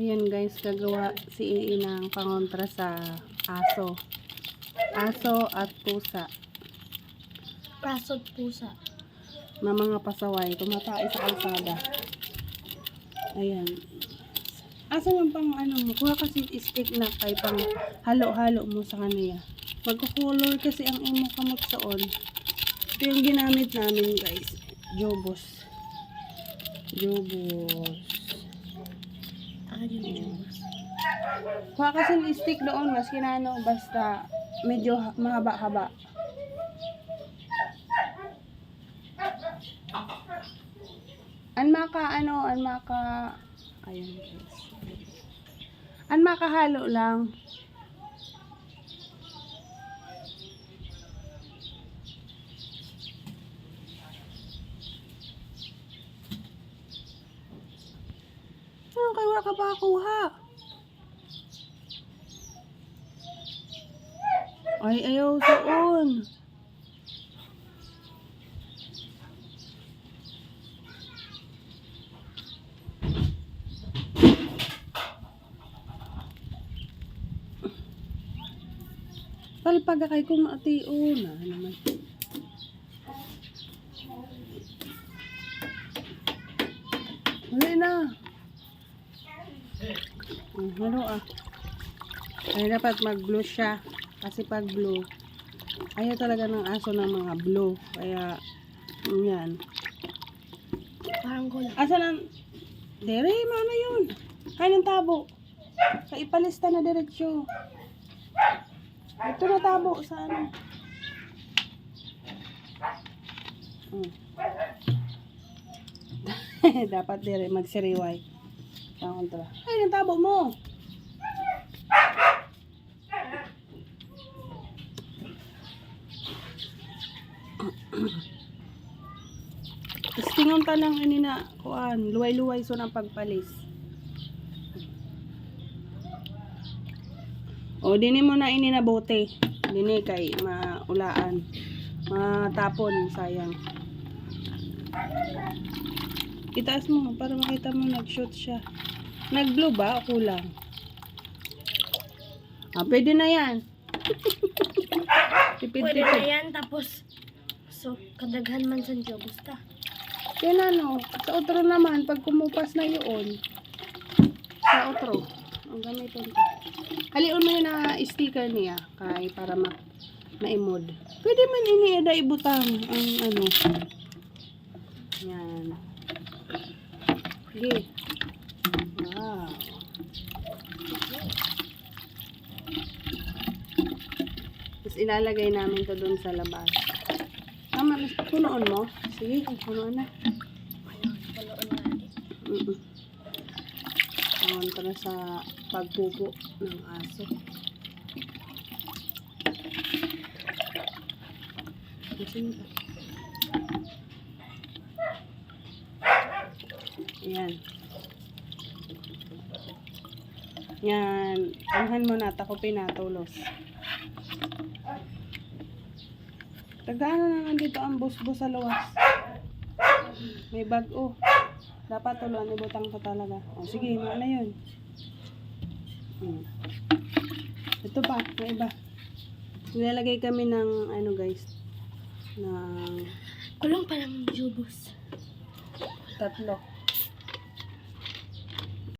Ayan guys, gagawa si Ii ng pangontra sa aso. Aso at pusa Prasot pusa. na mga pasaway tumatay sa kalsada. Ayan. Asa yung pang ano mo? Kuha kasi stick na kay pang halo-halo mo sa kanila. Magko-color kasi ang imo kamot soon. Ito yung ginamit namin guys. Jobos. Jobos. Yun. Kuha kasi stick doon, mas kinano, basta medyo ha- mahaba-haba. An maka ano, an maka ayun guys. An makahalo lang. Wala ka pa kuha? Ay, ayaw doon. Palpag kay kung ati una naman. Huli na. Ang halo ah. Ay dapat mag-blue siya. Kasi pag blue, ayaw talaga ng aso ng mga blue. Kaya, yan. Parang gold. Asa ng... Dere, mana yun? Kain ng tabo. Sa ipalista na diretsyo. Ito na tabo sa ano. Hmm. Dapat dire magsiriway. Sa kontra. Ay, ng tabo mo. Istingon ta lang ini na kuan, luway-luway so ng pagpalis. O dini mo na ini na bote. Dini kay maulaan. Matapon sayang. Itaas mo para makita mo nag-shoot siya. Nag-blue ba o kulang? Ah, pwede na yan. Pwede na yan, tapos, so, kadaghan man sa Diyo, basta. Yan ano, sa otro naman, pag kumupas na yun, sa otro, ang gamitin ko. Halion mo yun na sticker niya, kay para ma maimod. Pwede man inieda ibutang ang ano. Yan. Sige. Wow. Tapos ilalagay namin to doon sa labas. Tama, mas punuon mo. Sige, punuon na. Ayun, paloon na. Mm Kontra sa pagpupo ng aso. Ka. Ayan. Yan. Anghan mo na. Tako pinatulos. Tagaano na nandito ang bus-bus sa luwas. May bag oh. Dapat tuluan ni butang to talaga. O sige, ano na yun. Hmm. Ito pa, may iba. Nilalagay kami ng ano guys, ng Kulong pa lang jubos. tatlo.